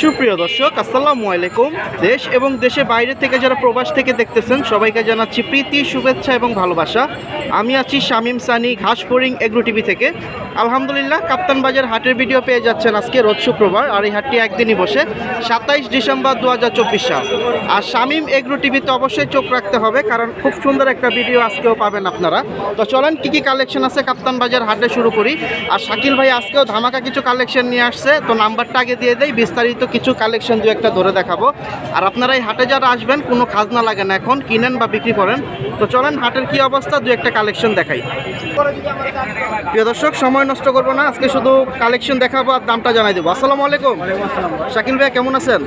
সুপ্রিয় দর্শক, আসসালামু আলাইকুম। দেশ এবং দেশে বাইরে থেকে যারা প্রবাস থেকে দেখতেছেন, সবাইকে জানাচ্ছি প্রীতি, শুভেচ্ছা এবং ভালোবাসা। আমি আছি শামিম সানি ঘাসপোরিং এগ্রো টিভি থেকে। আলহামদুলিল্লাহ কাপ্তান বাজার হাটের ভিডিও পেয়ে যাচ্ছেন আজকে রোজ শুক্রবার আর এই হাটটি একদিনই বসে সাতাইশ ডিসেম্বর দু হাজার চব্বিশ সাল। আর শামীম এগ্রো টিভিতে অবশ্যই চোখ রাখতে হবে কারণ খুব সুন্দর একটা ভিডিও আজকেও পাবেন আপনারা। তো চলেন কী কী কালেকশন আছে কাপ্তান বাজার হাটে শুরু করি। আর শাকিল ভাই আজকেও ধামাকা কিছু কালেকশন নিয়ে আসছে তো নাম্বারটা আগে দিয়ে দেয় বিস্তারিত কিছু কালেকশন দু একটা ধরে দেখাবো। আর আপনারা এই হাটে যারা আসবেন কোনো খাজনা লাগে না এখন কিনেন বা বিক্রি করেন। তো চলেন হাটের কি অবস্থা দু একটা কালেকশন দেখাই। প্রিয় দর্শক সময় নষ্ট করব না আজকে শুধু কালেকশন দেখাবো আর দামটা জানাই দেবো। আসসালামু আলাইকুম। শাকিল ভাই কেমন আছেন?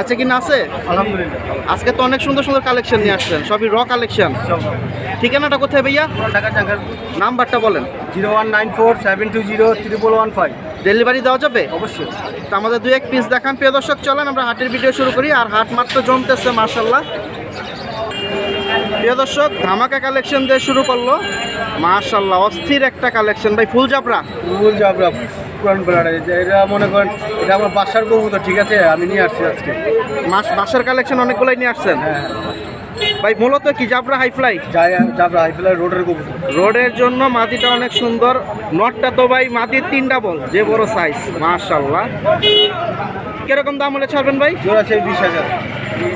আছে। কি না আছে? আলহামদুলিল্লাহ। আজকে তো অনেক সুন্দর সুন্দর কালেকশন নিয়ে আসছেন সবই র কালেকশন ঠিকানাটা কোথায় ভাইয়া? নাম্বারটা বলেন। Zero one nine four seven two zero triple one five delivery দেওয়া যাবে? অবশ্যই। তো আমাদের দু এক পিস দেখান। প্রিয় দর্শক চলেন আমরা হাটের ভিডিও শুরু করি। আর হাট মাত্র জমতেছে মার্শাল্লাহ প্রিয় দর্শক ধামাকা কালেকশন দিয়ে শুরু করল। মার্শাল্লাহ অস্থির একটা কালেকশন ভাই ফুল জাবরা? ফুল যাবরা পুরান বেলাটা এটা মনে করেন এটা আমার বাসার কবুতর ঠিক আছে? আমি নিয়ে আসছি আজকে। মাস বাসার কালেকশন অনেকগুলোই নিয়ে আসছেন? হ্যাঁ। ভাই মূলত কি জাবরা হাই ফ্লাই যাই যাবরা হাইফেলার রোডের কবুতর। রোডের জন্য মাটিটা অনেক সুন্দর। নটটা তো ভাই মাটির তিন ডাবল যে বড় সাইজ মার্শাল্লাহ কীরকম দাম হলে ছাড়বেন ভাই? জোড়া সেই বিশ হাজার।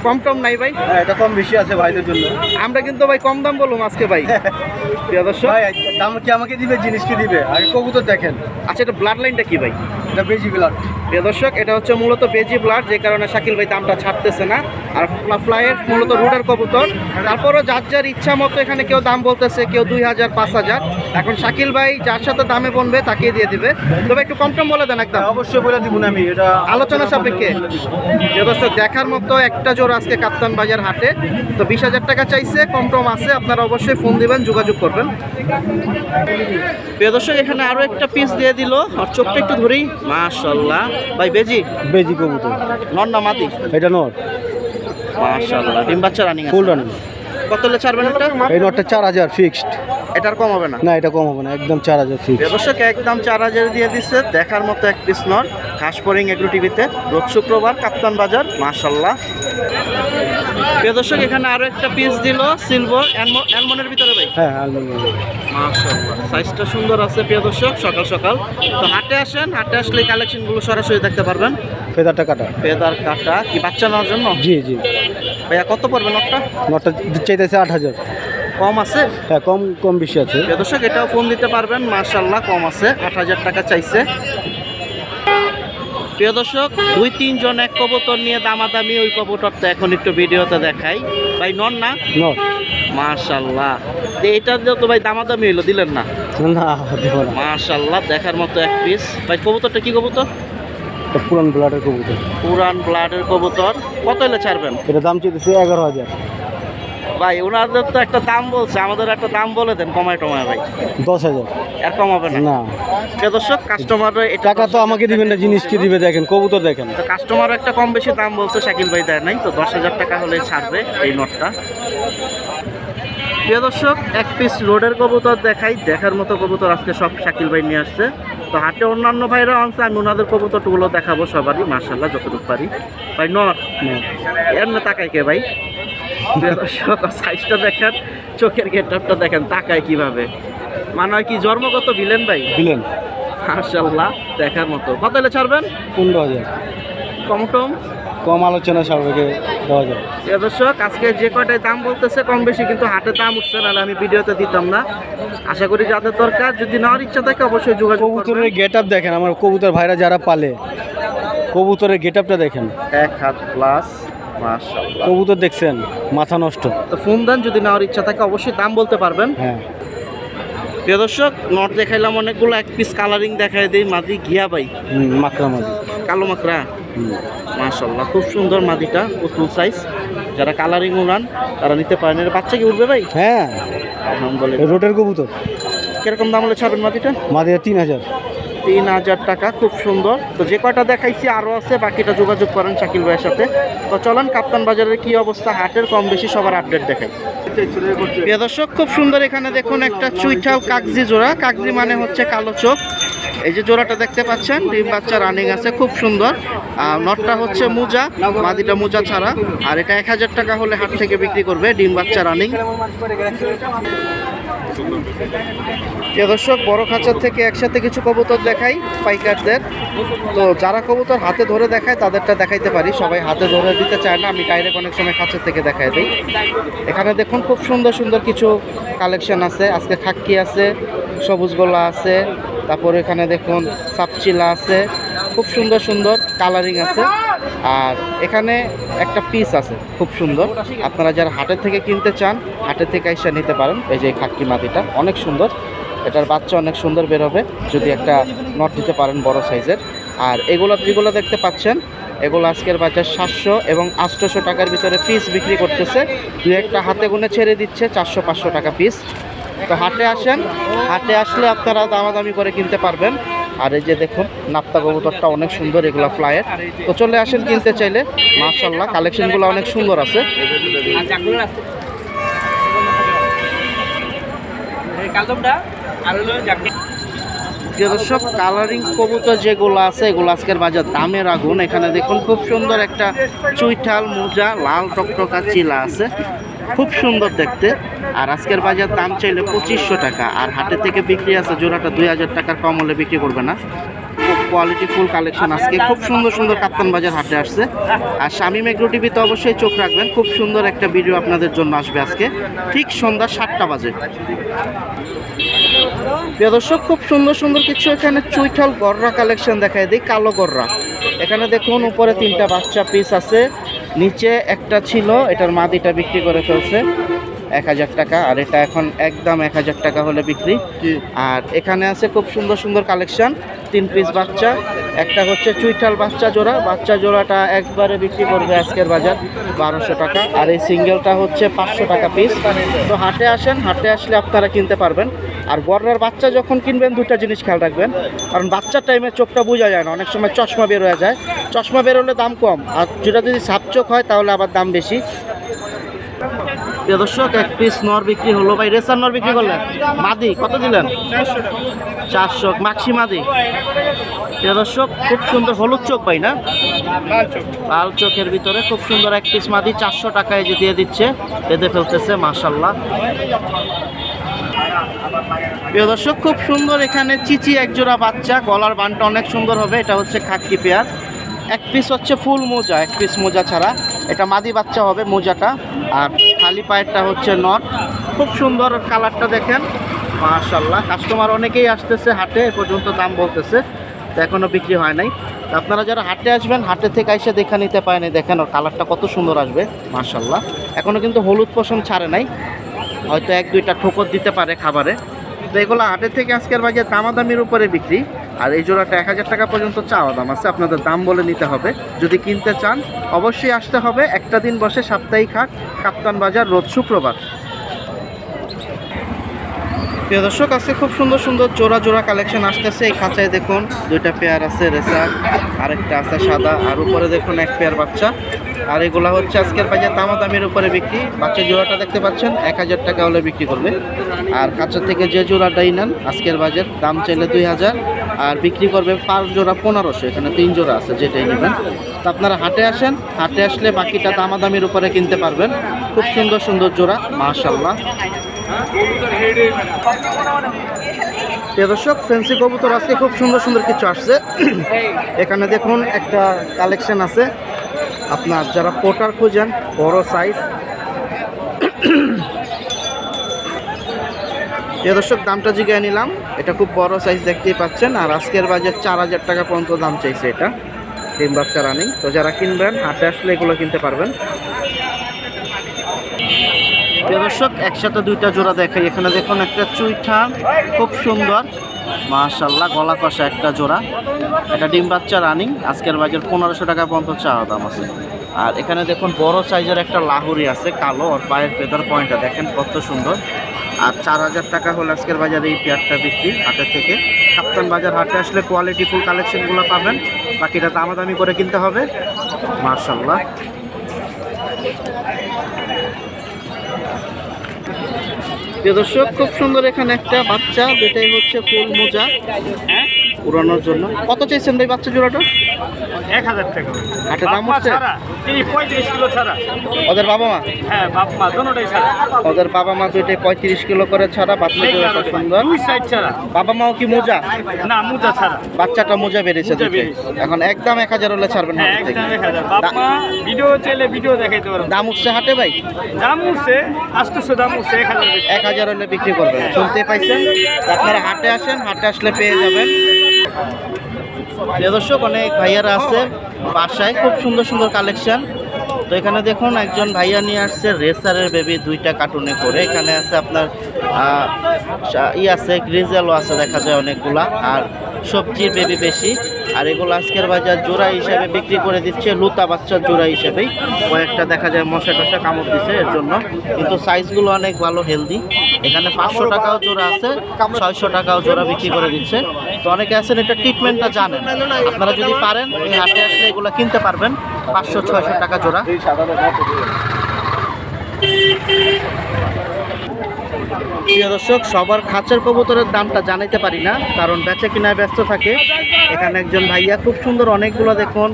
কম টম নাই ভাই? হ্যাঁ এটা কম বেশি আছে ভাইদের জন্য। আমরা কিন্তু ভাই কম দাম বললাম আজকে ভাই। প্রিয় দর্শক। ভাই দাম কি আমাকে দিবে জিনিস কি দিবে? আগে কবুতর দেখেন। আচ্ছা এটা ব্লাড লাইনটা কি ভাই? এটা বেজি ব্লাড প্রিয় দর্শক এটা হচ্ছে মূলত বেজি ব্লাড যে কারণে শাকিল ভাই দামটা ছাড়তেছে না। আর ফ্লাইয়ের মূলত রুডার কবুতর। তারপরও যার যার ইচ্ছা মতো এখানে কেউ দাম বলতেছে কেউ দুই হাজার পাঁচ হাজার। এখন শাকিল ভাই যার সাথে দামে বনবে তাকে দিয়ে দিবে। তবে একটু কম টম বলে দেন একদম। হ্যাঁ, অবশ্যই বলে দিব না আমি এটা আলোচনা সাপেক্ষে। প্রিয় দর্শক দেখার মতো একটা জোর আজকে কাপ্তান বাজার হাটে। তো বিশ হাজার টাকা চাইছে কম টম আছে আপনারা অবশ্যই ফোন দিবেন যোগাযোগ করবেন। প্রিয় দর্শক এখানে আরও একটা পিস দিয়ে দিল। আর চোখটা একটু ধরেই মাশাল্লাহ। ভাই বেজি? বেজি কবুতর। নন না মাদি এটা নর। মাশাল্লাহ ডিম বাচ্চা রানিং ফুল রানিং কত হলে ছাড়বেন এটা? এই নটটা চার হাজার ফিক্সড এটার কম হবে না? না এটা কম হবে না একদম চার হাজার ফিক্সড দর্শক একদম চার হাজার দিয়ে দিচ্ছে দেখার মতো এক পিস নর। ঘাসপরিং এগ্রো টিভিতে রোজ শুক্রবার কাপ্তান বাজার মাশাল্লাহ প্রিয় দর্শক এখানে আরও একটা পিস দিল সিলভার অ্যালমনের ভিতরে ভাই। হ্যাঁ মাশাল্লাহ সাইজটা সুন্দর আছে প্রিয় দর্শক সকাল সকাল। তো হাটে আসেন হাটে আসলে কালেকশনগুলো সরাসরি দেখতে পারবেন। ফেদারটা কাটা। ফেদার কাটা কি বাচ্চা নেওয়ার জন্য? জি জি। ভাইয়া কত পড়বে নটটা? নটটা চাইতেছে আট হাজার। কম আছে? হ্যাঁ কম কম বেশি আছে। দর্শক এটাও ফোন দিতে পারবেন মার্শাল্লাহ কম আছে। আট হাজার টাকা চাইছে। প্রিয় দর্শক দুই তিনজন এক কবুতর নিয়ে দামাদামি ওই কবুতরটা এখন একটু ভিডিওতে দেখাই। ভাই নন না? মার্শাল্লাহ এটা দিয়ে তো ভাই দামাদামি হইল দিলেন না? মার্শাল্লাহ দেখার মতো এক পিস ভাই কবুতরটা কি কবুতর? এটা পুরান ব্লাডের কবুতর। পুরান ব্লাডের কবুতর। কত হলে ছাড়বেন? এটা দাম চাইতেছে এগারো হাজার। ভাই ওনাদের তো একটা দাম বলছে আমাদের একটা দাম বলে দেন কমায় টমায় ভাই। দশ হাজার। এর কম হবে না। না দর্শক কাস্টমার টাকা তো আমাকে দিবেন না জিনিস কি দিবে দেখেন কবুতর দেখেন। তো কাস্টমার একটা কম বেশি দাম বলছে শাকিল ভাই দেয় নাই তো দশ হাজার টাকা হলে ছাড়বে এই নোটটা। প্রিয় দর্শক এক পিস রোডের কবুতর দেখাই দেখার মতো কবুতর আজকে সব শাকিল ভাই নিয়ে আসছে। তো হাটে অন্যান্য ভাইরা আনছে আমি ওনাদের কবুতরগুলো দেখাবো সবারই মার্শাল্লাহ যতটুকু পারি। ভাই নট এর না তাকাই কে ভাই? সাইজটা দেখেন চোখের গেটআপটা দেখেন তাকায় কীভাবে। মানে হয় কি জন্মগত ভিলেন ভাই? দিলেন মার্শাল্লাহ দেখার মতো। কত হলে ছাড়বেন? পনেরো হাজার। কমটম কম আলোচনা সবাইকে দেওয়া যাবে। দর্শক আজকে যে কয়টায় দাম বলতেছে কম বেশি কিন্তু হাটে দাম উঠছে নাহলে আমি ভিডিওতে দিতাম না। আশা করি যাদের দরকার যদি নেওয়ার ইচ্ছা থাকে অবশ্যই যোগাযোগ কবুতরের গেট আপ দেখেন আমার কবুতর ভাইরা যারা পালে কবুতরের গেট আপটা দেখেন। এক হাত প্লাস কবুতর দেখছেন মাথা নষ্ট। তো ফোন দেন যদি নেওয়ার ইচ্ছা থাকে অবশ্যই দাম বলতে পারবেন। হ্যাঁ। প্রিয় দর্শক নট দেখাইলাম অনেকগুলো এক পিস কালারিং দেখাই দিই মাদি ভাই। হুম, মাকড়া মাদি। কালো মাকড়া। মাশাল্লাহ খুব সুন্দর মাদিটা পুতুল সাইজ যারা কালারিং উড়ান তারা নিতে পারেন। এর বাচ্চা কি উঠবে ভাই? হ্যাঁ। আলহামদুলিল্লাহ। রোডের কবুতর। কীরকম দাম হলে ছাড়বেন মাদিটা? মাদিরা তিন হাজার। তিন হাজার টাকা, খুব সুন্দর। তো যে কয়টা দেখাইছি আরও আছে, বাকিটা যোগাযোগ করেন শাকিল ভাইয়ের সাথে। তো চলেন, কাপ্তান বাজারের কি অবস্থা? হাটের কম বেশি সবার আপডেট দেখাই। প্রিয় দর্শক, খুব সুন্দর এখানে দেখুন একটা চুইঠাল কাগজি জোড়া। কাগজি মানে হচ্ছে কালো চোখ। এই যে জোড়াটা দেখতে পাচ্ছেন, ডিম বাচ্চা রানিং আছে, খুব সুন্দর। আর নটটা হচ্ছে মোজা, মাদিটা মোজা ছাড়া। আর এটা এক হাজার টাকা হলে হাট থেকে বিক্রি করবে ডিম বাচ্চা রানিং প্রিয় দর্শক, বড় খাঁচার থেকে একসাথে কিছু কবুতর দেখাই পাইকারদের। তো যারা কবুতর হাতে ধরে দেখায়, তাদেরটা দেখাইতে পারি। সবাই হাতে ধরে দিতে চায় না, আমি ডাইরেক্ট অনেক সময় খাঁচার থেকে দেখাই দিই। এখানে দেখুন, খুব সুন্দর সুন্দর কিছু কালেকশন আছে। আজকে খাক্কি আছে, সবুজ গোলা আছে, তারপর এখানে দেখুন, সাপচিলা আছে। খুব সুন্দর সুন্দর কালারিং আছে। আর এখানে একটা পিস আছে, খুব সুন্দর। আপনারা যারা হাটের থেকে কিনতে চান, হাটের থেকে এসে নিতে পারেন। এই যে খাক্কি মাটিটা, অনেক সুন্দর। এটার বাচ্চা অনেক সুন্দর বেরোবে যদি একটা নট দিতে পারেন বড় সাইজের। আর এগুলো, যেগুলো দেখতে পাচ্ছেন, এগুলো আজকের বাজার সাতশো এবং আটশোশো টাকার ভিতরে পিস বিক্রি করতেছে। দু একটা হাতে গুনে ছেড়ে দিচ্ছে, চারশো, পাঁচশো টাকা পিস তো হাটে আসেন, হাটে আসলে আপনারা দামাদামি করে কিনতে পারবেন। আর এই যে দেখুন, নাপ্তা কবুতরটা অনেক সুন্দর এগুলো ফ্লায়ের তো চলে আসেন কিনতে চাইলে মার্শাল্লাহ কালেকশনগুলো অনেক সুন্দর আছে। দর্শক কালারিং কবুতর যেগুলো আছে, এগুলো আজকের বাজার দামের আগুন। এখানে দেখুন, খুব সুন্দর একটা চুইঠাল, মোজা, লাল টকটকা, চিলা আছে। খুব সুন্দর দেখতে। আর আজকের বাজার দাম চাইলে পঁচিশশো টাকা। আর হাটের থেকে বিক্রি আছে, জোড়াটা দুই হাজার টাকার কম হলে বিক্রি করবে না। কোয়ালিটি ফুল কালেকশন আজকে। খুব সুন্দর সুন্দর কাপ্তান বাজার হাটে আসছে। আর স্বামী মেগ্রো টিভিতে অবশ্যই চোখ রাখবেন। খুব সুন্দর একটা ভিডিও আপনাদের জন্য আসবে আজকে। ঠিক সন্ধ্যা সাতটা বাজে। প্রিয় দর্শক, খুব সুন্দর সুন্দর কিছু এখানে চুইঠাল গররা কালেকশন দেখায় দিই, কালো গররা। এখানে দেখুন, উপরে তিনটা বাচ্চা পিস আছে। নিচে একটা ছিল এটার মাদিটা বিক্রি করে ফেলছে এক হাজার টাকা আর এটা এখন একদম এক হাজার টাকা হলে বিক্রি। আর এখানে আছে খুব সুন্দর সুন্দর কালেকশন তিন পিস বাচ্চা একটা হচ্ছে চুইঠাল বাচ্চা জোড়া বাচ্চা জোড়াটা একবারে বিক্রি করবে আজকের বাজার বারোশো টাকা আর এই সিঙ্গেলটা হচ্ছে পাঁচশো টাকা পিস তো হাটে আসেন হাটে আসলে আপনারা কিনতে পারবেন। আর গড়ার বাচ্চা যখন কিনবেন দুটা জিনিস খেয়াল রাখবেন কারণ বাচ্চার টাইমে চোখটা বোঝা যায় না অনেক সময় চশমা বের হয়ে যায় চশমা বেরোলে দাম কম। আর যেটা যদি সাপ চোখ হয় তাহলে আবার দাম বেশি। প্রিয় দর্শক এক পিস নর বিক্রি হলো। ভাই রেসার নর বিক্রি করলেন? মাদি কত দিলেন? চারশো। মাক্সি মাদি। প্রিয় দর্শক খুব সুন্দর হলুদ চোখ ভাই না? লাল চোখের ভিতরে খুব সুন্দর এক পিস মাদি চারশো টাকায় যে দিয়ে দিচ্ছে বেঁধে ফেলতেছে মাশাল্লাহ প্রিয় দর্শক খুব সুন্দর এখানে চিচি একজোড়া বাচ্চা গলার বানটা অনেক সুন্দর হবে। এটা হচ্ছে খাকি পেয়ার। এক পিস হচ্ছে ফুল মোজা, এক পিস মোজা ছাড়া। এটা মাদি বাচ্চা হবে মোজাটা, আর খালি পায়েরটা হচ্ছে নট খুব সুন্দর কালারটা দেখেন মাশাল্লাহ কাস্টমার অনেকেই আসতেছে হাটে পর্যন্ত দাম বলতেছে, তো এখনও বিক্রি হয় নাই। আপনারা যারা হাটে আসবেন, হাটে থেকে এসে দেখে নিতে পারেন দেখেন ওর কালারটা কত সুন্দর আসবে মাশাল্লাহ এখনও কিন্তু হলুদ পশম ছাড়ে নাই, হয়তো এক দুইটা ঠোকর দিতে পারে খাবারে। তো এগুলো হাটের থেকে আজকের বাজার দামাদামির উপরে বিক্রি। আর এই জোড়াটা এক হাজার টাকা পর্যন্ত চাওয়া দাম আছে। আপনাদের দাম বলে নিতে হবে। যদি কিনতে চান, অবশ্যই আসতে হবে। একটা দিন বসে সাপ্তাহিক হাট, কাপ্তান বাজার, রোজ শুক্রবার। প্রিয় দর্শক, আজকে খুব সুন্দর সুন্দর জোড়া জোড়া কালেকশন আসতেছে। এই খাঁচায় দেখুন, দুইটা পেয়ার আছে রেসার আরেকটা আছে সাদা। আর উপরে দেখুন এক পেয়ার বাচ্চা। আর এগুলা হচ্ছে আজকের বাজার দামাদামির উপরে বিক্রি। বাচ্চা জোড়াটা দেখতে পাচ্ছেন, এক হাজার টাকা হলে বিক্রি করবে। আর খাঁচা থেকে যে জোড়াটাই নেন, আজকের বাজার দাম চাইলে দুই হাজার। আর বিক্রি করবে পাঁচ জোড়া পনেরোশো, এখানে তিন জোড়া আছে যেটাই নেবেন। তো আপনারা হাটে আসেন, হাটে আসলে বাকিটা দামাদামির উপরে কিনতে পারবেন। খুব সুন্দর সুন্দর জোড়া মাশাল্লাহ দর্শক ফেন্সি কবুতর আজকে খুব সুন্দর সুন্দর কিছু আসছে। এখানে দেখুন একটা কালেকশন আছে। আপনার যারা পোটার খুঁজেন, বড় সাইজ প্রিয় দর্শক, দামটা জিগায় নিলাম। এটা খুব বড় সাইজ দেখতেই পাচ্ছেন, আর আজকের বাজার চার হাজার টাকা পর্যন্ত দাম চাইছে এটা। ডিম বাচ্চা রানিং তো যারা কিনবেন, হাটে আসলে এগুলো কিনতে পারবেন। দর্শক, একসাথে দুইটা জোড়া দেখাই। এখানে দেখুন একটা চুইঠা, খুব সুন্দর। মাশাল্লাহ গলা কষা একটা জোড়া। এটা ডিম বাচ্চা রানিং, আজকের বাজার পনেরোশো টাকা পর্যন্ত চাওয়া দাম আছে। আর এখানে দেখুন, বড় সাইজের একটা লাহুরি আছে, কালো আর পায়ের ফেদার পয়েন্টটা দেখেন কত সুন্দর। আর চার হাজার টাকা হলে আজকের বাজারে এই পেয়ারটা বিক্রি হাটের থেকে। কাপ্তান বাজার হাটে আসলে কোয়ালিটি ফুল কালেকশনগুলো পাবেন, বাকিটা দামাদামি করে কিনতে হবে। মার্শাল্লাহ দর্শক খুব সুন্দর এখানে একটা বাচ্চা যেটাই হচ্ছে ফুল মোজা। উড়ানোর জন্য। কত চাইছেন ভাই বাচ্চা জোড়াটা? এক হাজার টাকা। হাটে দাম হচ্ছে? পঁয়ত্রিশ কিলো ছাড়া। ওদের বাবা মা? হ্যাঁ বাপ মা দোনোটাই ছাড়া। ওদের বাবা মা দুইটাই পঁয়ত্রিশ কিলো করে ছাড়া বাচ্চা জোড়াটা সুন্দর। সাইড ছাড়া। বাবা মাও কি মোজা? না মুজা ছাড়া। বাচ্চাটা মোজা বেড়েছে এখন একদম এক হাজার হলে ছাড়বেন হ্যাঁ ভিডিও চাইলে ভিডিও দেখাইতে পারব দাম উঠছে হাটে ভাই? দাম উঠছে আষ্টশো দাম উঠছে এক হাজার। এক হাজার হলে বিক্রি করবেন। শুনতে পাইছেন? আপনারা হাটে আসেন হাটে আসলে পেয়ে যাবেন। প্রিয় দর্শক, অনেক ভাইয়ারা আছে বাসায়। খুব সুন্দর সুন্দর কালেকশন। তো এখানে দেখুন, একজন ভাইয়া নিয়ে আসছে রেসারের বেবি দুইটা কার্টুনে করে। এখানে আছে আপনার ই আছে, গ্রিজেলও আছে, দেখা যায় অনেকগুলা। আর সবজির বেবি বেশি। আর এগুলো আজকের বাজার জোড়া হিসাবে বিক্রি করে দিচ্ছে, লুতা বাচ্চার জোড়া হিসেবেই। কয়েকটা দেখা যায় মশা টশা কামড় দিচ্ছে এর জন্য। কিন্তু সাইজগুলো অনেক ভালো, হেলদি। এখানে পাঁচশো টাকাও জোড়া আছে, ছয়শো টাকাও জোড়া বিক্রি করে দিচ্ছে। তো অনেকে আছেন, এটা ট্রিটমেন্টটা জানেন। আপনারা যদি পারেন, এই হাটে আসলে এগুলো কিনতে পারবেন, পাঁচশো, ছয়শো টাকা জোড়া। প্রিয় দর্শক, সবার খাঁচের কবুতরের দামটা জানাইতে পারি না, কারণ বেচে কিনায় ব্যস্ত থাকে। এখানে একজন ভাইয়া খুব সুন্দর অনেকগুলো দেখুন,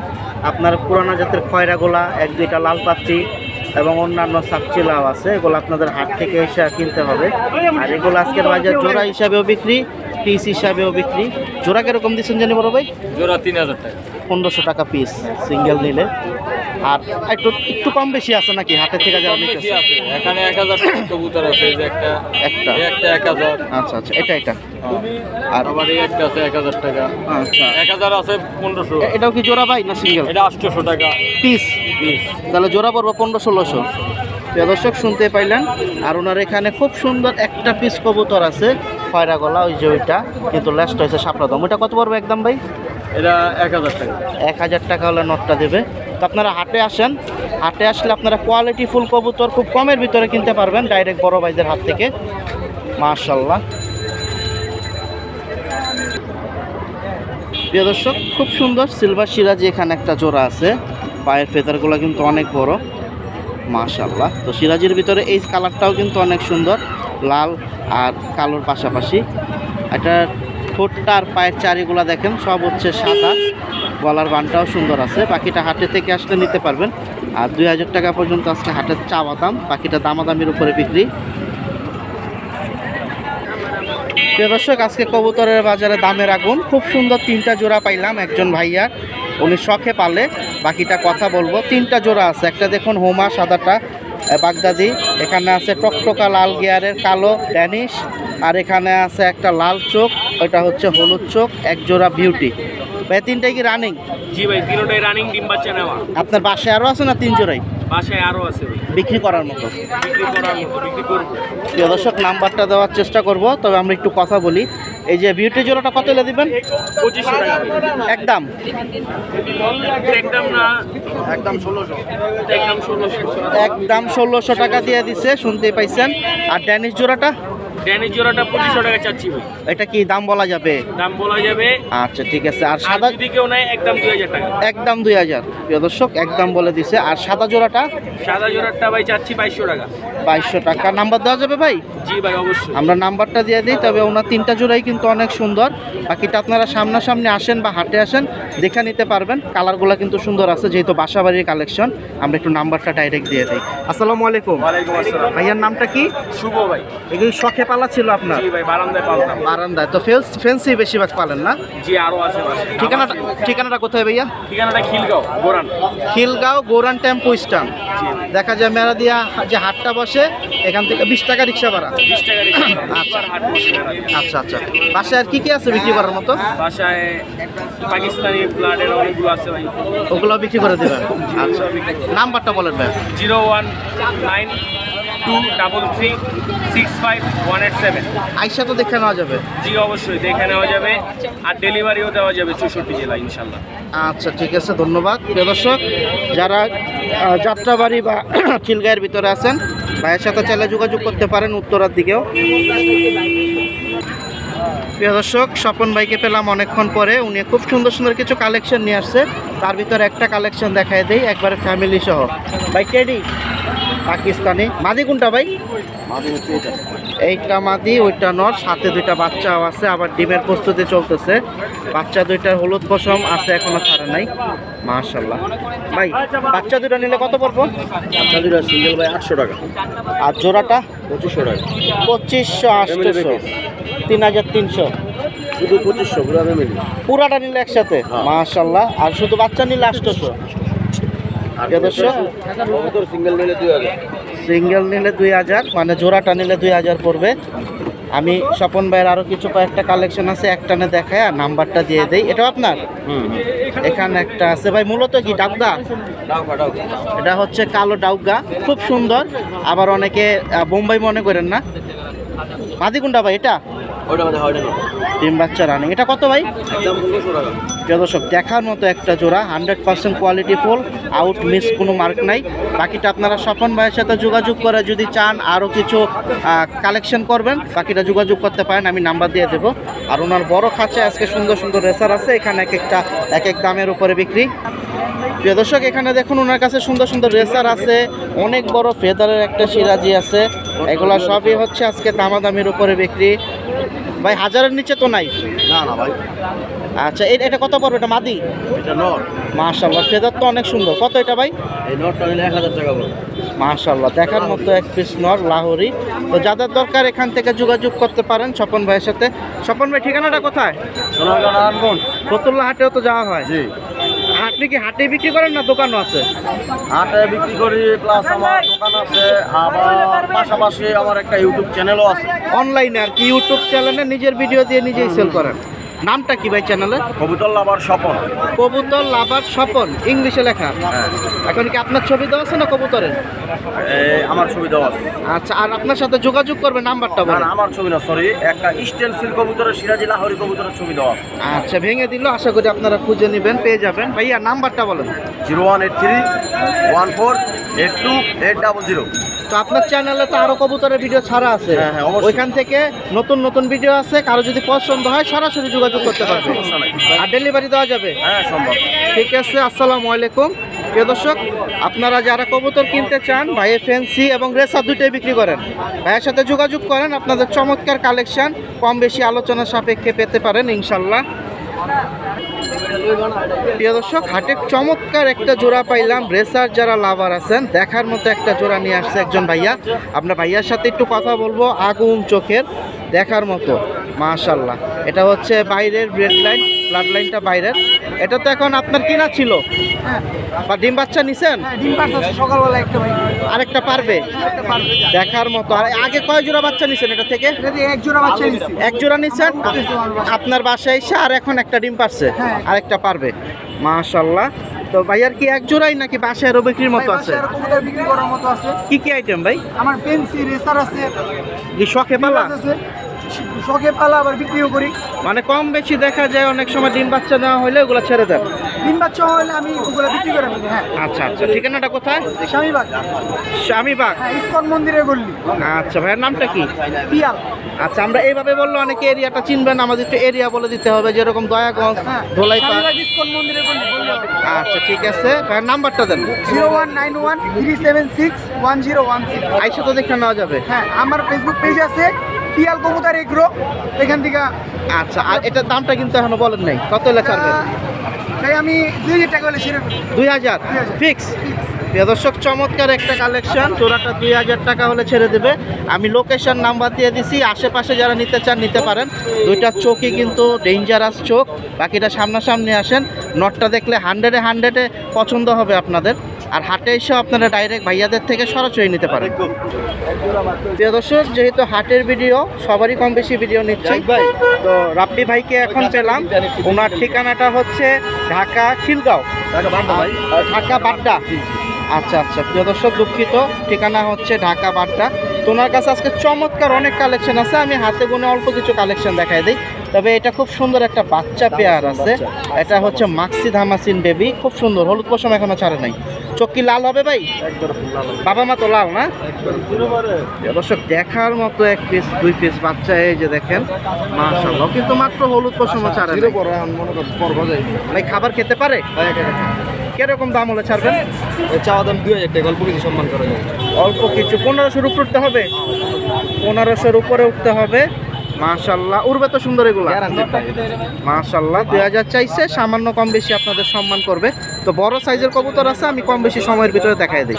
আপনার পুরানো জাতের খয়রাগুলা এক, দুইটা লাল পাত্রি এবং অন্যান্য সাপচিলাও আছে। এগুলো আপনাদের হাট থেকে এসে কিনতে হবে। আর এগুলো আজকের বাজার জোড়া হিসাবেও বিক্রি। পিস হিসাবেও বিক্রি। জোড়া কীরকম দিচ্ছেন জানি বড় ভাই? জোড়া তিন হাজার টাকা। পনেরোশো টাকা পিস সিঙ্গেল নিলে। আর একটু একটু কম বেশি আছে নাকি? হাটের থেকে যারা নিতেছে। এখানে এক হাজার কবুতর আছে যে একটা। একটা? এই একটা এক হাজার। আচ্ছা আচ্ছা এটা এটা। আর আবার এই একটা আছে এক হাজার টাকা। আচ্ছা। এক হাজার আছে পনেরোশো। এটাও কি জোড়া ভাই না সিঙ্গেল? এটা আটশোশো টাকা। পিস? পিস। তাহলে জোড়া পড়ব পনেরো ষোলোশো। দর্শক শুনতে পাইলেন। আর ওনার এখানে খুব সুন্দর একটা পিস কবুতর আছে। খয়রা গলা ওই যে ওইটা। কিন্তু লাস্ট হয়েছে সাপড়া দাম ওইটা কত পড়বে একদম ভাই? এটা এক হাজার টাকা। এক হাজার টাকা হলে নটটা দেবে। তো আপনারা হাটে আসেন। হাটে আসলে আপনারা কোয়ালিটি ফুল কবুতর খুব কমের ভিতরে কিনতে পারবেন ডাইরেক্ট বড় ভাইদের হাত থেকে। মাশাল্লাহ প্রিয় দর্শক খুব সুন্দর সিলভার সিরাজি এখানে একটা জোড়া আছে। পায়ের ফেতারগুলো কিন্তু অনেক বড়। মাশাল্লাহ তো সিরাজির ভিতরে এই কালারটাও কিন্তু অনেক সুন্দর। লাল আর কালোর পাশাপাশি। এটা ঠোঁটটা আর পায়ের চারিগুলা দেখেন, সব হচ্ছে সাদা। গলার বানটাও সুন্দর আছে। পাখিটা হাটে থেকে আসলে নিতে পারবেন। আর দুই হাজার টাকা পর্যন্ত আজকে হাটের চাওয়া দাম। বাকিটা দামাদামির উপরে বিক্রি। দর্শক, আজকে কবুতরের বাজারে দামের আগুন খুব সুন্দর তিনটা জোড়া পাইলাম একজন ভাইয়ার উনি শখে পালে। বাকিটা কথা বলব। তিনটা জোড়া আছে। একটা দেখুন হোমা, সাদাটা। বাগদাদি এখানে আছে টকটকা লাল গিয়ারের কালো ড্যানিশ আর এখানে আছে একটা লাল চোখ ওইটা হচ্ছে হলুদ চোখ এক জোড়া বিউটি। ভাই তিনটাই কি রানিং? জি ভাই তিনোটাই রানিং ডিম বাচ্চা নেওয়া। আপনার বাসায় আরও আছে না তিন জোড়াই বাসায় আরও আছে বিক্রি করার মতো। বিক্রি করার মতো বিক্রি করব। দর্শক নাম্বারটা দেওয়ার চেষ্টা করব তবে আমরা একটু কথা বলি। এই যে বিউটি জোড়াটা কত এলে দিবেন? পঁচিশশো টাকা। একদম। একদম না। একদম ষোলোশো। একদম ষোলোশো। একদম ষোলোশো টাকা দিয়ে দিছে শুনতেই পাইছেন। আর ড্যানিশ জোড়াটা? ড্যানিশ জোড়াটা পঁচিশশো টাকা চাচ্ছি ভাই। এটা কি দাম বলা যাবে? দাম বলা যাবে। আচ্ছা ঠিক আছে। আর আর সাদা যদি কেউ নেয় একদম দুই হাজার টাকা। একদম দুই হাজার। প্রিয় দর্শক একদম বলে দিছে। আর সাদা জোড়াটা? সাদা জোড়াটা ভাই চাচ্ছি বাইশশো টাকা। বাইশশো টাকা। নাম্বার দেওয়া যাবে ভাই? জি ভাই অবশ্যই। আমরা নাম্বারটা দিয়ে দিই তবে ওনার তিনটা জোড়াই কিন্তু অনেক সুন্দর। বাকিটা আপনারা সামনাসামনি আসেন বা হাটে আসেন দেখে নিতে পারবেন। কালারগুলো কিন্তু সুন্দর আছে যেহেতু বাসাবাড়ির কালেকশন। আমরা একটু নাম্বারটা ডাইরেক্ট দিয়ে দিই। আসসালামু আলাইকুম। ওয়ালাইকুম আসসালাম। ভাইয়ার নামটা কি? শুভ ভাই। এগুলি শখে পালা ছিল আপনার? জি ভাই বারান্দায় পালতাম বারান্দায়। তো ফেন্স ফেন্সি বেশিরভাগ পালেন না? জি আরও আছে। ঠিকানাটা ঠিকানাটা কোথায় ভাইয়া? ঠিকানাটা Khilgaon গোরান। Khilgaon Goran tempo stand. দেখা যায় মেলা দিয়া যে হাটটা বসে এখান থেকে বিশ টাকা রিক্সা ভাড়া। বিশ টাকা আচ্ছা। আচ্ছা আচ্ছা। বাসায় আর কি কি আছে বিক্রি করার মতো? বাসায় পাকিস্তানি ব্লাডের অনেকগুলো আছে ভাই। ওগুলো বিক্রি করে দেবেন। আচ্ছা। নাম্বারটা বলেন ভাই zero one nine two double three six five one eight seven আইসা তো দেখে নেওয়া যাবে। জি অবশ্যই দেখে নেওয়া যাবে। আর ডেলিভারিও দেওয়া যাবে চৌষট্টি জেলা ইনশাল্লাহ আচ্ছা ঠিক আছে ধন্যবাদ। প্রিয় দর্শক যারা যাত্রাবাড়ি বা খিলগাঁয়ের ভিতরে আছেন ভাইয়ের সাথে চাইলে যোগাযোগ করতে পারেন উত্তরার দিকেও। প্রিয় দর্শক স্বপন ভাইকে পেলাম অনেকক্ষণ পরে। উনি খুব সুন্দর সুন্দর কিছু কালেকশন নিয়ে আসছে। তার ভিতরে একটা কালেকশন দেখায় দেই একবারে ফ্যামিলি সহ। ভাই টেডি পাকিস্তানি। মাদি কোনটা ভাই? এইটা। মাদি ওইটা নর সাথে দুইটা বাচ্চাও আছে আবার ডিমের প্রস্তুতি চলতেছে। বাচ্চা দুইটার হলুদ পশম আছে এখনও ছাড়ে নাই। মাশাল্লাহ ভাই বাচ্চা দুটো নিলে কত পড়ব? বাচ্চা দুটো সিঙ্গেল ভাই আটশো টাকা। আর জোড়াটা? পঁচিশশো টাকা। পঁচিশশো আটশোশো তিন হাজার তিনশো। শুধু পঁচিশশো পুরো পুরাটা নিলে একসাথে? হ্যাঁ। মাশাল্লাহ আর শুধু বাচ্চা নিলে আটশোশো আর প্রিয় দর্শক কবুতর সিঙ্গেল নিলে দুই হাজার মানে জোড়াটা নিলে দুই হাজার পড়বে। আমি স্বপন ভাইয়ের আরও কিছু কয়েকটা কালেকশন আছে একটানে দেখায় আর নাম্বারটা দিয়ে দেই। এটা আপনার? হুম এখানে একটা আছে। ভাই মূলত কি ডাবগা ডাউ কাটাও এটা হচ্ছে কালো ডাউগা। খুব সুন্দর। আবার অনেকে বোম্বাই মনে করেন না? মাদিকুন্ডা ভাই এটা? হয় না ডিম বাচ্চা রানিং এটা কত ভাই? প্রিয় দর্শক দেখার মতো একটা জোড়া hundred percent quality full out miss কোনো মার্ক নাই। বাকিটা আপনারা স্বপন ভাইয়ের সাথে যোগাযোগ করে যদি চান আরও কিছু কালেকশন করবেন বাকিটা যোগাযোগ করতে পারেন আমি নাম্বার দিয়ে দেবো। আর ওনার বড় খাঁচে আজকে সুন্দর সুন্দর রেসার আছে এখানে এক একটা এক এক দামের উপরে বিক্রি। প্রিয় দর্শক এখানে দেখুন ওনার কাছে সুন্দর সুন্দর রেসার আছে অনেক বড় ফেদারের একটা সিরাজি আছে। এগুলা সবই হচ্ছে আজকে দামাদামির উপরে বিক্রি। ভাই হাজারের নিচে তো নাই। না না ভাই। আচ্ছা এটা এটা কত পড়বে? এটা মাদি? এটা নট। মাশাআল্লাহ ফেদার তো অনেক সুন্দর। কত এটা ভাই? এই নটটা নিলে এক হাজার টাকা পড়বে। মাশাআল্লাহ দেখার মতো এক পিস নর লাহোরি। তো যাদের দরকার এখান থেকে যোগাযোগ করতে পারেন স্বপন ভাইয়ের সাথে। স্বপন ভাই ঠিকানাটা কোথায়? সোনারগাঁও নারায়ণগঞ্জ। ফতুল্লা হাটেও তো যাওয়া হয়। জি। আপনি কি হাটে বিক্রি করেন না দোকানও আছে? হাটে বিক্রি করি প্লাস আমার দোকান আছে আমার পাশাপাশি আমার একটা ইউটিউব চ্যানেলও আছে। অনলাইনে আর কি ইউটিউব চ্যানেলে নিজের ভিডিও দিয়ে নিজেই সেল করেন? নামটা কি ভাই চ্যানেলের কবুতর আবার স্বপন। কবুতর লাভার স্বপন ইংলিশে লেখা। হ্যাঁ। এখন কি আপনার ছবি দেওয়া আছে না কবুতরের? আমার ছবি দেওয়া আছে। আচ্ছা আর আপনার সাথে যোগাযোগ করবে নাম্বারটা বলেন। আমার ছবি না সরি একটা স্টেন সিল কবুতরের সিরাজি লাহরি কবুতরের ছবি দেওয়া আছে। আচ্ছা ভেঙে দিল আশা করি আপনারা খুঁজে নেবেন পেয়ে যাবেন। ভাইয়া নাম্বারটা বলেন। Zero one eight three one four eight two eight double zero. তো আপনার চ্যানেলে তো আরও কবুতরের ভিডিও ছাড়া আছে। হ্যাঁ, হ্যাঁ, ওইখান থেকে নতুন নতুন ভিডিও আছে কারও যদি পছন্দ হয় সরাসরি যোগাযোগ করতে পারবে। আর ডেলিভারি দেওয়া যাবে। হ্যাঁ সম্ভব। ঠিক আছে আসসালামু আলাইকুম। প্রিয় দর্শক আপনারা যারা কবুতর কিনতে চান ভাইয়ে ফ্যান্সি এবং রেসার দুটোই বিক্রি করেন। ভাইয়ের সাথে যোগাযোগ করেন আপনাদের চমৎকার কালেকশন কম বেশি আলোচনা সাপেক্ষে পেতে পারেন ইনশাল্লাহ প্রিয় দর্শক, হাটে চমৎকার একটা জোড়া পাইলাম। রেসার যারা লাভার আছেন, দেখার মতো একটা জোড়া নিয়ে আসছে একজন ভাইয়া। আমরা ভাইয়ার সাথে একটু কথা বলব, আগুন চোখের। দেখার মতো মাশাল্লাহ এটা হচ্ছে বাইরের ব্রেড লাইন ব্লাড লাইনটা বাইরের। এটা তো এখন আপনার কিনা ছিল? বা ডিম বাচ্চা নিছেন? হ্যাঁ, সকালবেলা একটা আরেকটা পারবে? দেখার মতো। আর আগে কয় জোড়া বাচ্চা নিছেন এটা থেকে? এক জোড়া বাচ্চা এক জোড়া নিছেন? আপনার বাসায় এসে আর এখন একটা ডিম পারছে হ্যাঁ। আরেকটা পারবে। মাশাল্লাহ তো ভাই আর কি এক জোড়াই নাকি বাসায় আরও বিক্রির মতো আছে? বিক্রি করার মতো আছে। কি কি আইটেম ভাই? আমার পেন্সি রেসার আছে। যে শখে পালা? আছে। শখে পালা আবার বিক্রিও করি। মানে কম বেশি দেখা যায় অনেক সময় ডিম বাচ্চা দেওয়া হলে ওগুলো ছেড়ে দেন। ডিম বাচ্চা হলে আমি ওগুলো বিক্রি করে ফেলি হ্যাঁ। আচ্ছা আচ্ছা। ঠিকানাটা কোথায়? স্বামীবাগ। স্বামীবাগ? হ্যাঁ ইস্কন মন্দিরে গল্লি আচ্ছা ভাইয়ের নামটা কি? পিয়াল। আচ্ছা আমরা এইভাবে বলল অনেকে এরিয়াটা চিনবেন আমাদের একটু এরিয়া বলে দিতে হবে যেরকম দয়াগঞ্জ হ্যাঁ ধোলাইপাড় ইস্কন মন্দিরে গল্লি আচ্ছা ঠিক আছে। ভাইয়ের নাম্বারটা দেন। Zero one nine one three seven six one zero one six. আইসা তো দেখে নেওয়া যাবে। হ্যাঁ আমার ফেসবুক পেজ আছে পিয়াল কবুতর এগ্রো এখান থেকে আচ্ছা আর এটার দামটা কিন্তু এখনও বলেন নাই। কত হলে ছাড়বেন? তাই আমি দুই হাজার টাকা হলে দুই হাজার? ফিক্স প্রিয় দর্শক চমৎকার একটা কালেকশন চোরাটা দুই হাজার টাকা হলে ছেড়ে দেবে। আমি লোকেশন নাম্বার দিয়ে দিছি। আশেপাশে যারা নিতে চান নিতে পারেন। দুইটা চোখই কিন্তু ডেঞ্জারাস চোখ। বাকিটা সামনাসামনি আসেন। নটটা দেখলে হান্ড্রেডে হান্ড্রেডে পছন্দ হবে আপনাদের। আর হাটে এসেও আপনারা ডাইরেক্ট ভাইয়াদের থেকে সরাসরি নিতে পারেন। প্রিয় দর্শক যেহেতু হাটের ভিডিও সবারই কম বেশি ভিডিও নিচ্ছি। তো রাব্বি ভাইকে এখন পেলাম। ওনার ঠিকানাটা হচ্ছে ঢাকা খিলগাঁও। ঢাকা বাড্ডা আচ্ছা আচ্ছা। প্রিয় দর্শক দুঃখিত। ঠিকানা হচ্ছে ঢাকা বাড্ডা। তো ওনার কাছে আজকে চমৎকার অনেক কালেকশন আছে। আমি হাতে গুনে অল্প কিছু কালেকশন দেখাই দিই। তবে এটা খুব সুন্দর একটা বাচ্চা পেয়ার আছে। এটা হচ্ছে মাক্সি ধামাসিন বেবি। খুব সুন্দর। হলুদ পশম এখনও ছাড়ে নাই। চোখ কি লাল হবে ভাই? বাবা মা তো লাল না? দর্শক দেখার মতো এক পিস দুই পিস বাচ্চা এই যে দেখেন মাশাআল্লাহ। কিন্তু মাত্র হলুদ পশম ছাড়ে নাই। ভাই খাবার খেতে পারে? কীরকম দাম হলে ছাড়বেন? চাওয়া দাম দুই হাজার টাকা অল্প কিছু সম্মান করা যায় অল্প কিছু পনেরোশো রূপ করতে হবে। পনেরোশোর উপরে উঠতে হবে। মাশাল্লাহ উড়বে তো সুন্দর এগুলা। মাশাল্লাহ দুই হাজার চাইছে সামান্য কম বেশি আপনাদের সম্মান করবে। তো বড় সাইজের কবুতর আছে আমি কম বেশি সময়ের ভিতরে দেখাই দিই।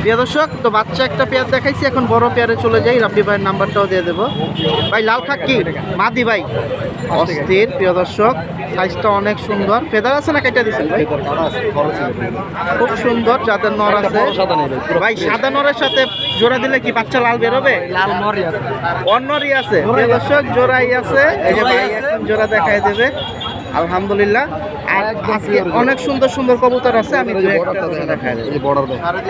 প্রিয় দর্শক তো বাচ্চা একটা পেয়ার দেখাইছি এখন বড় পেয়ারে চলে যাই রাব্বি ভাইয়ের নাম্বারটাও দিয়ে দেবো। ভাই লাল খাক কি? মাদি ভাই। অস্থির প্রিয় দর্শক সাইজটা অনেক সুন্দর। ফেদার আছে না কেটে দিচ্ছেন ভাই? খুব সুন্দর যাদের নর আছে। ভাই সাদা নরের সাথে জোড়া দিলে কি বাচ্চা লাল বেরোবে? লাল মরি আছে। অন্যরই আছে। দর্শক জোড়াই আছে। এই যে ভাই এখন জোড়া দেখাই দেবে। আলহামদুলিল্লাহ। আর আজকে অনেক সুন্দর সুন্দর কবুতর আছে। আমি দু একটা দেখাই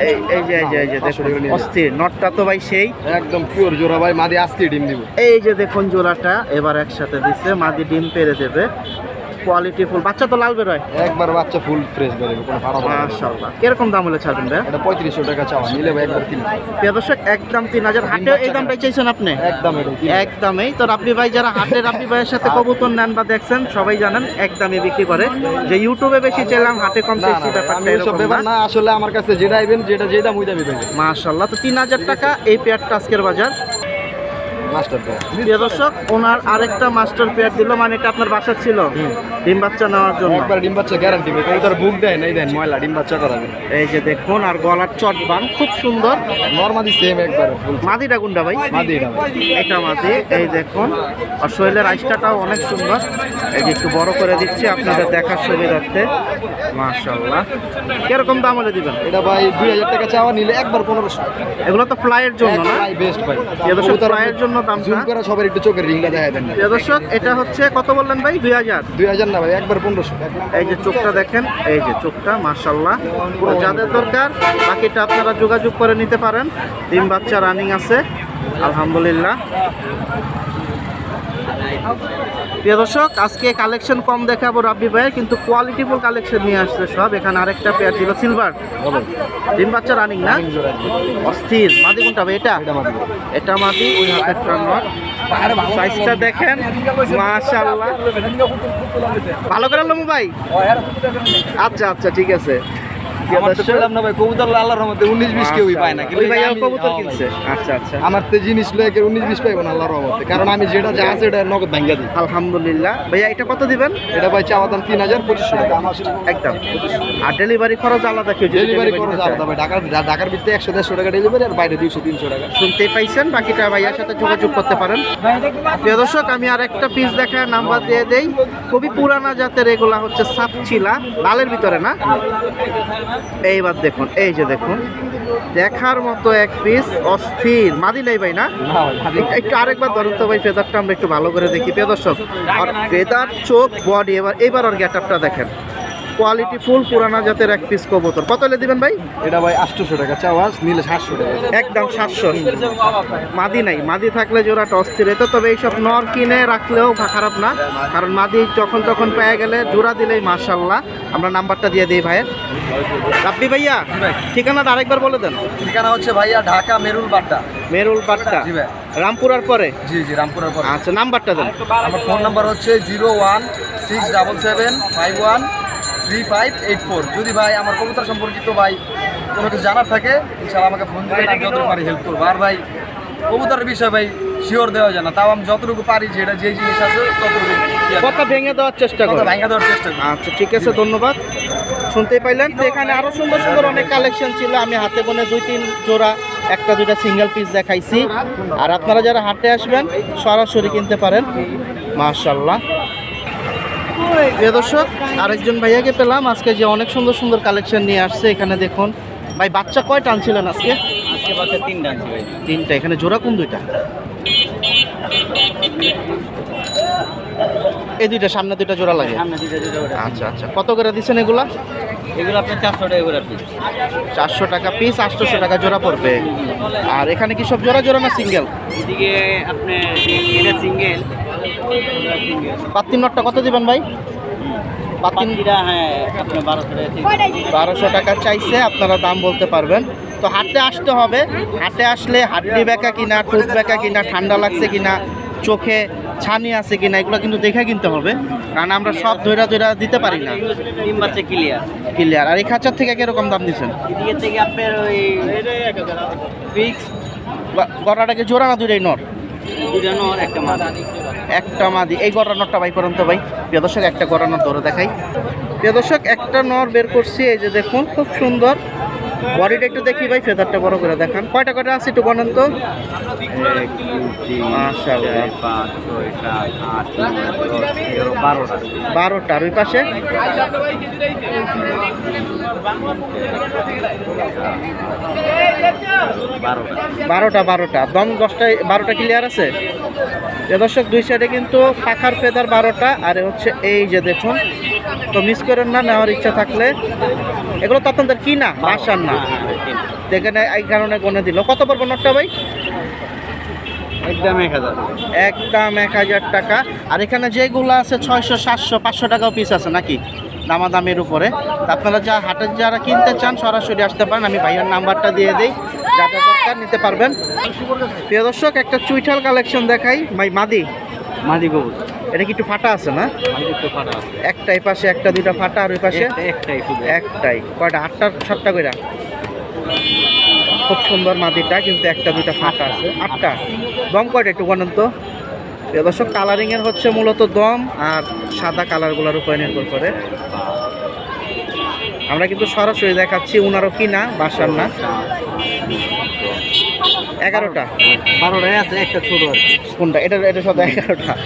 এই এই যে এই যে এই যে দেখুন অস্থির। নটটা তো ভাই সেই। একদম পিওর জোড়া ভাই। মাদি আজকে ডিম দিব। এই যে দেখুন জোড়াটা। এবার একসাথে দিচ্ছে মাদি ডিম পেরে দেবে। Quality full. বাচ্চা তো লাল বেরোয়? একবার বাচ্চা ফুল ফ্রেশ বেরোবে কোনো খারাপ না। মাশাআল্লাহ। কীরকম দাম হলে ছাড়বেন ভাই এটা পঁয়ত্রিশশো টাকা চাওয়া নিলে ভাই একবার তিন প্রিয় দর্শক একদম তিন হাজার। হাটে এই দামটাই চাইছেন আপনি? একদম এরকম একদমই। তো রাব্বি ভাই যারা হাটে রাব্বি ভাইয়ের সাথে কবুতর নেন বা দেখছেন সবাই জানেন একদমই বিক্রি করে। যে ইউটিউবে বেশি চাইলাম হাটে কম চাইছি ব্যাপারটা এরকম ব্যাপার না। আসলে আমার কাছে যেটা আইবেন যেটা যেটা ওই দামই পাবেন। মাশাল্লাহ তো তিন হাজার টাকা এই পেয়ারটা আজকের বাজার। প্রিয় দর্শক ওনার আরেকটা মাস্টার পেয়ার দিল মানে এটা আপনার বাসার ছিল? ডিম বাচ্চা নেওয়ার জন্য। একবার ডিম বাচ্চা গ্যারান্টি ভাই কবুতর বুক দেয় নাই দেন ময়লা ডিম বাচ্চা করাবে এই যে দেখুন আর গলার চটবান খুব সুন্দর। নর্মালি সেম একবার মাদিটা গুন্ডা ভাই? মাদি এটা মাদি। এই দেখুন আর শৈলের আইসটাটাও অনেক সুন্দর। এই যে একটু বড় করে দিচ্ছি আপনাদের দেখার সুবিধার্থে। মাশাল্লাহ কীরকম দাম হলে দিবেন? এটা ভাই দুই হাজার টাকা চাওয়া নিলে একবার পনেরোশো। এগুলো তো ফ্লাইয়ের জন্য না? বেস্ট ভাই। ফ্লাইয়ের জন্য দাম জুম করে সবার একটু চোখের রিংটা দেখা দেন দর্শক এটা হচ্ছে কত বললেন ভাই? দুই হাজার? দুই হাজার না ভাই একবার পনেরোশো। এই যে চোখটা দেখেন এই যে চোখটা যাদের দরকার বাকিটা আপনারা যোগাযোগ করে নিতে পারেন। ডিম বাচ্চা রানিং আছে আলহামদুলিল্লাহ। প্রিয় দর্শক আজকে কালেকশন কম দেখাবো রাব্বি ভাই কিন্তু কোয়ালিটিফুল কালেকশন নিয়ে আসছে সব। এখানে আরেকটা পেয়ার ছিল সিলভার ডিম বাচ্চা রানিং না? অস্থির। মাদি কোনটা ভাই এটা? এটা মাদি। ওই হাতের টান্নার সাইজটা দেখেন। মাশাআল্লাহ। ভালো করে লমু ভাই আচ্ছা আচ্ছা ঠিক আছে। আমার তো উনিশ জিনিস বিশ পাইবো না আল্লাহর রহমতে কারণ আমি যেটা যা আছে এটা নগদ ভাঙ্গা দিই। আলহামদুলিল্লাহ। ভাইয়া এটা কত দিবেন? এটা ভাই চাওয়া দাম তিন হাজার পঁচিশশো টাকা। একদম। আর ডেলিভারি খরচ আলাদা কেউ ডেলিভারি খরচ আলাদা ভাই ঢাকার ঢাকার ভিতরে একশো দেড়শো টাকা ডেলিভারি আর বাইরে দুইশো তিনশো টাকা। শুনতেই পাইছেন বাকিটা ভাইয়ার সাথে যোগাযোগ করতে পারেন। প্রিয় দর্শক আমি আর একটা পিস দেখায় নাম্বার দিয়ে দেই। খুবই পুরানা জাতের এগুলা হচ্ছে সাপচিলা লালের ভিতরে না? এইবার দেখুন এই যে দেখুন। দেখার মতো এক পিস অস্থির। মাদি নাই ভাই না? একটু- আরেকবার ধরুন তো ভাই ফেদারটা আমরা একটু ভালো করে দেখি। প্রিয় দর্শক আর ফেদার চোখ বডি এবার এবার ওর গেটআপটা দেখেন। কোয়ালিটি ফুল পুরানা জাতের এক পিস কবুতর। কত হলে দিবেন ভাই? এটা ভাই আটশোশো টাকা চাওয়া নিলে সাতশো টাকা। একদম সাতশো। মাদি নাই মাদি থাকলে জোড়াটা অস্থির হতো তবে এইসব নর কিনে রাখলেও ভা- খারাপ না। কারণ মাদি যখন তখন পেয়ে গেলে জোড়া দিলেই মার্শাল্লাহ আমরা নাম্বারটা দিয়ে দিই ভাইয়ের। রাব্বি ভাইয়া ঠিকানাটা আরেকবার বলে দেন। ঠিকানা হচ্ছে ভাইয়া ঢাকা মেরুল বাড্ডা। মেরুল ভাই। রামপুরার পরে? জি জি রামপুরের পর। আচ্ছা নাম্বারটা দেন। আমার ফোন নাম্বার হচ্ছে zero one six double seven five one three five eight four. যদি ভাই আমার কবুতর সম্পর্কিত ভাই কোনো কিছু জানার থাকে ইনশাল্লাহ আমাকে ফোন দিবেন আমি যতটুকু পারি হেল্প করব। আর ভাই কবুতরের বিষয়ে ভাই শিওর দেওয়া যায় না। তাও আমি যতটুকু পারি যেটা যে জিনিস আছে ততটুকু কথা ভেঙে দেওয়ার চেষ্টা করো ভেঙে দেওয়ার চেষ্টা করি। আচ্ছা ঠিক আছে ধন্যবাদ। শুনতেই পাইলেন। তো এখানে আরও সুন্দর সুন্দর অনেক কালেকশন ছিল। আমি হাতে গোনে দুই তিন জোড়া একটা দুইটা সিঙ্গেল পিস দেখাইছি। আর আপনারা যারা হাটে আসবেন সরাসরি কিনতে পারেন। মার্শাল্লাহ প্রিয় দর্শক আরেকজন ভাইয়াকে পেলাম। আজকে যে অনেক সুন্দর সুন্দর কালেকশন নিয়ে আসছে এখানে দেখুন। ভাই বাচ্চা কয় টানছিলেন আজকে? আজকে বাচ্চা তিন ডান্স ভাই। তিনটা এখানে জোড়া কোন দুইটা? এই দুইটা সামনে দুইটা জোড়া লাগে। আচ্ছা আচ্ছা। কত করে দিচ্ছেন এগুলা? এগুলো আপনার চারশো টাকা করে পিস চারশো টাকা পিস আটশোশো টাকা জোড়া পড়বে। আর এখানে কি সব জোড়া জোড়া না সিঙ্গেল এদিকে আপনার সিঙ্গেল পাত্তিন নটটা কত দিবেন ভাই? হ্যাঁ আপনার বারোশো টাকা চাইছে আপনারা দাম বলতে পারবেন। তো হাটে আসতে হবে। হাটে আসলে হাড্ডি বেঁকা কিনা টুক বেঁকা কিনা ঠান্ডা লাগছে কিনা চোখে ছানি আছে কিনা এগুলো কিন্তু দেখে কিনতে হবে। কারণ আমরা সব ধৈরা ধৈরা দিতে পারি না। ক্লিয়ার ক্লিয়ার আর এই খাঁচার থেকে কীরকম দাম দিচ্ছেন? গড়াটাকে জোড়া না দুইটাই নর? একটা মাদা। এই গড়া নরটা ভাই পর্যন্ত ভাই। প্রিয় একটা গড়া নট ধরে দেখাই। প্রিয় একটা নর বের করছি। এই যে দেখুন, খুব সুন্দর। বডিটা একটু দেখি ভাই, ফেদারটা বড় করে দেখান। কয়টা কয়টা আছে একটু বলেন তো। বারোটা ওই পাশে? বারোটা বারোটা। দম দশটায় বারোটা ক্লিয়ার আছে? দর্শক, দুই সাইডে কিন্তু পাখার ফেদার বারোটা, আর হচ্ছে এই যে দেখুন। তো মিস করেন না, নেওয়ার ইচ্ছা থাকলে। এগুলো তো আপনাদের কি না? বাসার না। দেখেন এই কারণে গনে দিল। কত পড়ব নোটটা ভাই? একদম এক হাজার। একদম এক হাজার টাকা। আর এখানে যেগুলো আছে ছয়শো সাতশো পাঁচশো টাকাও পিস আছে নাকি? দামাদামের উপরে। আপনারা যা হাটে যারা কিনতে চান সরাসরি আসতে পারেন। আমি ভাইয়ের নাম্বারটা দিয়ে দিই দরকার নিতে পারবেন। প্রিয় দর্শক একটা চুইঠাল কালেকশন দেখাই। ভাই মাদি? মাদি গবুল এটা কি একটু ফাটা আছে না? একটাই পাশে একটা দুইটা ফাটা আর ওই পাশে? একটাই একটাই। কয়টা? আটটা সাতটা কইরা? খুব সুন্দর মাদিটা কিন্তু একটা দুইটা ফাটা আছে। আটটা দম কয়টা একটু বলেন তো। দর্শক কালারিং এর হচ্ছে মূলত দম আর সাদা কালারগুলোর উপরে নির্ভর করে। আমরা কিন্তু সরাসরি দেখাচ্ছি উনারও কিনা বাসার না। এগারোটা। বারোটায় আছে একটা ছোট আছে। কোনটা? এটা এটা সাদা এগারোটা।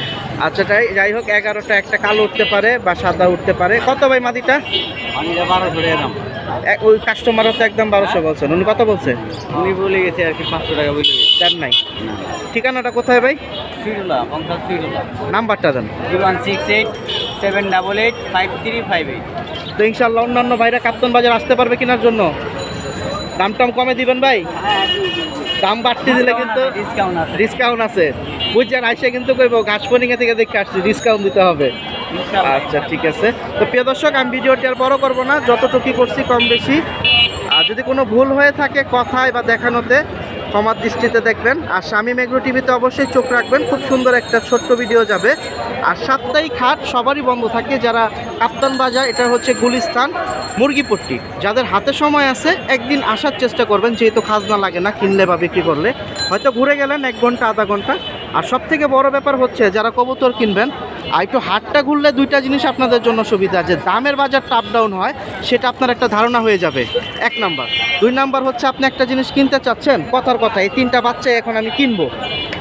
আচ্ছা তাই যাই হোক এগারোটা একটা কালো উঠতে পারে বা সাদা উঠতে পারে। কত ভাই মাদিটা বারোশো টাকা দাম। এক- ওই কাস্টমারও তো একদম বারোশো বলছেন। উনি কত বলছে? উনি বলে গেছে আর কি পাঁচশো টাকা বলে দেন নাই। ঠিকানাটা কোথায় ভাই? নাম্বারটা দেন। Zero one six eight seven double eight five three five eight. তো ইনশাল্লাহ অন্যান্য ভাইরা কাপ্তন বাজার আসতে পারবে কেনার জন্য। দাম টাম কমে দিবেন ভাই। দাম বাড়তি দিলে কিন্তু ডিসকাউন্ট আছে। ডিসকাউন্ট আছে। বুঝছেন আইসে কিন্তু কইব ঘাসপনিকা থেকে দেখে আসছি ডিসকাউন্ট দিতে হবে। আচ্ছা ঠিক আছে। তো প্রিয় দর্শক, আমি ভিডিওটি আর বড় করব না যতটুকু করছি কম বেশি। আর যদি কোনো ভুল হয়ে থাকে কথায় বা দেখানোতে, ক্ষমার দৃষ্টিতে দেখবেন। আর স্বামী মেঘ্রো টিভিতে অবশ্যই চোখ রাখবেন, খুব সুন্দর একটা ছোট্ট ভিডিও যাবে। আর সাপ্তাহিক হাট সবারই বন্ধ থাকে, যারা কাপ্তান বাজার, এটা হচ্ছে গুলিস্তান মুরগিপট্টি যাদের হাতে সময় আছে, একদিন আসার চেষ্টা করবেন, যেহেতু খাজনা লাগে না, কিনলে বা বিক্রি করলে। হয়তো ঘুরে গেলেন এক ঘণ্টা, আধা ঘণ্টা। আর সব থেকে বড় ব্যাপার হচ্ছে, যারা কবুতর কিনবেন, আর একটু হাটটা ঘুরলে দুইটা জিনিস আপনাদের জন্য সুবিধা যে দামের বাজারটা আপ ডাউন হয়, সেটা আপনার একটা ধারণা হয়ে যাবে। এক নাম্বার। দুই নাম্বার হচ্ছে, আপনি একটা জিনিস কিনতে চাচ্ছেন, কথার কথা, এই তিনটা বাচ্চা এখন আমি কিনবো।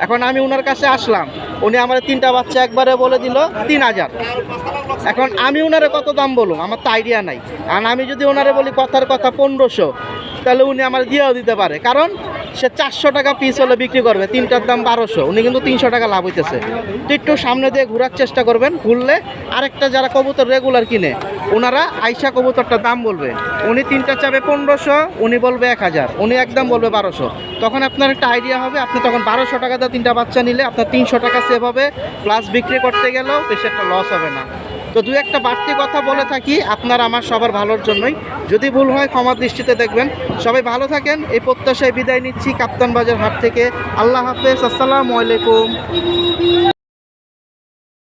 এখন আমি ওনার কাছে আসলাম, উনি আমার তিনটা বাচ্চা একবারে বলে দিল, তিন হাজার। এখন আমি ওনারে কত দাম বলুম? আমার তো আইডিয়া নাই। আর আমি যদি ওনারে বলি, কথার কথা পনেরোশো, তাহলে উনি আমার দিয়েও দিতে পারে। কারণ সে চারশো টাকা পিস হলে বিক্রি করবে। তিনটার দাম বারোশো। উনি কিন্তু তিনশো টাকা লাভ হইতেছে। তো একটু সামনে দিয়ে ঘোরার চেষ্টা করবেন, ঘুরলে আরেকটা যারা কবুতর রেগুলার কিনে, ওনারা আইসা কবুতরটার দাম বলবে। উনি তিনটা চাবে পনেরোশো, উনি বলবে এক হাজার, উনি একদম বলবে বারোশো। তখন আপনার একটা আইডিয়া হবে, আপনি তখন বারোশো টাকা দিয়ে তিনটা বাচ্চা নিলে আপনার তিনশো টাকা সেভ হবে প্লাস বিক্রি করতে গেলেও বেশি একটা লস হবে না। তো দু একটা বাড়তি কথা বলে থাকি, আপনার আমার সবার ভালোর জন্যই। যদি ভুল হয়, ক্ষমা দৃষ্টিতে দেখবেন। সবাই ভালো থাকেন, এই প্রত্যাশায় বিদায় নিচ্ছি কাপ্তান বাজার হাট থেকে। আল্লাহ হাফেজ, আসসালামু আলাইকুম।